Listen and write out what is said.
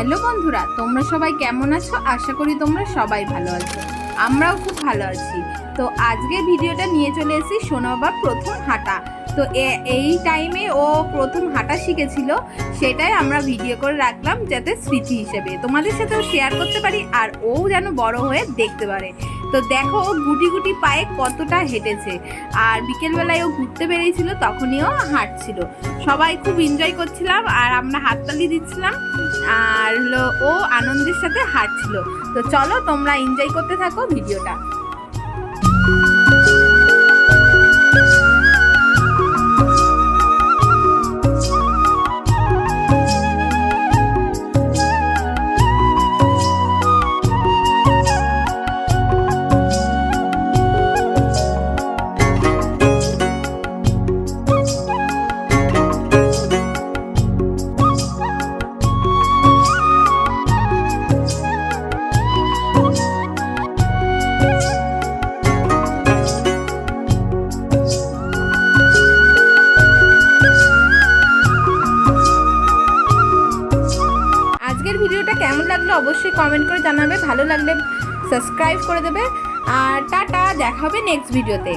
Hello বন্ধুরা, তোমরা সবাই কেমন আছো? আশা করি তোমরা সবাই ভালো আছো। আমরাও খুব ভালো আছি। তো আজকে ভিডিওটা নিয়ে চলে এসেছি সোনাবাবার প্রথম হাঁটা। তো এই টাইমে ও প্রথম হাঁটা শিখেছিল, সেটাই আমরা ভিডিও করে রাখলাম যাতে স্মৃতি হিসেবে। তোমাদের সাথেও শেয়ার করতে পারি আর ও যেন বড় হয়ে দেখতে পারে। তো দেখো ও গুটি গুটি পায়ে কতটা হেঁটেছে। আর বিকেলবেলায় ও ঘুরতে বেরিয়েছিল, তখনই ও হাঁটছিল। সবাই খুব এনজয় করছিলাম আর আমরা হাততালি দিচ্ছিলাম। আর হলো ও আনন্দের সাথে হাঁটছিল। তো চলো তোমরা এনজয় করতে থাকো ভিডিওটা আজকের ভিডিওটা কেমন লাগল অবশ্যই কমেন্ট করে জানাবে, ভালো লাগলে সাবস্ক্রাইব করে দেবে, আর টাটা, দেখা হবে নেক্সট ভিডিওতে